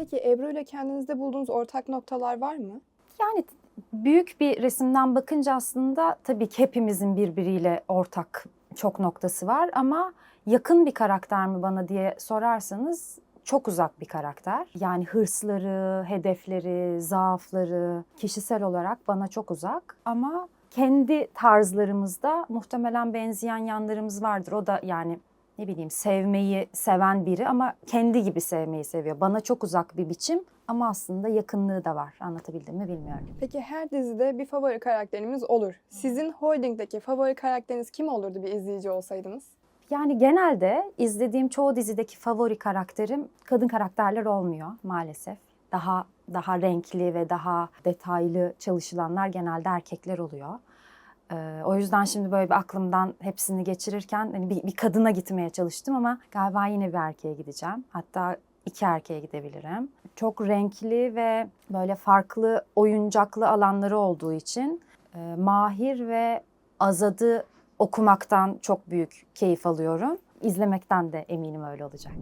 Peki Ebru ile kendinizde bulduğunuz ortak noktalar var mı? Yani büyük bir resimden bakınca aslında tabii ki hepimizin birbiriyle ortak çok noktası var ama yakın bir karakter mi bana diye sorarsanız çok uzak bir karakter. Yani hırsları, hedefleri, zaafları kişisel olarak bana çok uzak ama kendi tarzlarımızda muhtemelen benzeyen yanlarımız vardır. O da yani ne bileyim sevmeyi seven biri ama kendi gibi sevmeyi seviyor. Bana çok uzak bir biçim ama aslında yakınlığı da var. Anlatabildim mi bilmiyorum. Peki her dizide bir favori karakterimiz olur. Sizin Holding'deki favori karakteriniz kim olurdu bir izleyici olsaydınız? Yani genelde izlediğim çoğu dizideki favori karakterim kadın karakterler olmuyor maalesef. Daha daha renkli ve daha detaylı çalışılanlar genelde erkekler oluyor. Ee, o yüzden şimdi böyle bir aklımdan hepsini geçirirken hani bir, bir kadına gitmeye çalıştım ama galiba yine bir erkeğe gideceğim. Hatta iki erkeğe gidebilirim. Çok renkli ve böyle farklı oyuncaklı alanları olduğu için e, Mahir ve Azad'ı okumaktan çok büyük keyif alıyorum. İzlemekten de eminim öyle olacak.